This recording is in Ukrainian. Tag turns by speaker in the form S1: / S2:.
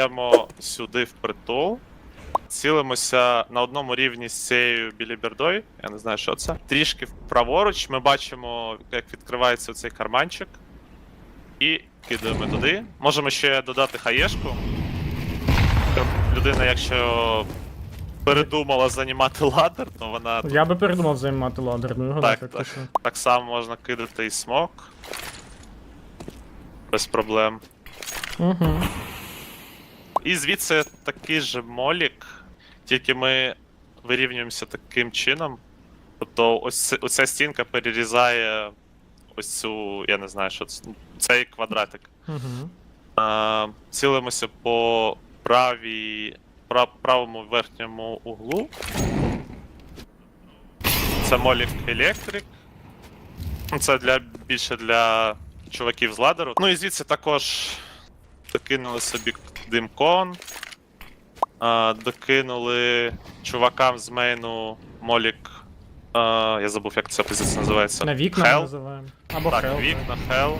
S1: стаємо сюди впритул. Цілимося на одному рівні з цією білібердою. Я не знаю, що це. Трішки праворуч ми бачимо, як відкривається цей карманчик. І кидаємо туди. Можемо ще додати хаєшку. Людина, якщо передумала займати ладер, то вона
S2: Я би передумав займати ладерну гру,
S1: Так,
S2: так,
S1: так. так само можна кидати і смок. Без проблем.
S2: Угу.
S1: І звідси такий же молік, тільки ми вирівнюємося таким чином. Тобто ось оця стінка перерізає ось цю, я не знаю, що це, цей квадратик.
S2: Угу.
S1: А, цілимося по правій, пра, правому верхньому углу. Це молік електрик. Це для більше для чуваків з ладеру. Ну і звідси також докинули собі димкон. А, докинули чувакам з мейну молік. А, я забув, як ця позиція називається.
S2: На вікна
S1: Hell.
S2: називаємо. Або
S1: Так,
S2: Hell,
S1: вікна, Hell.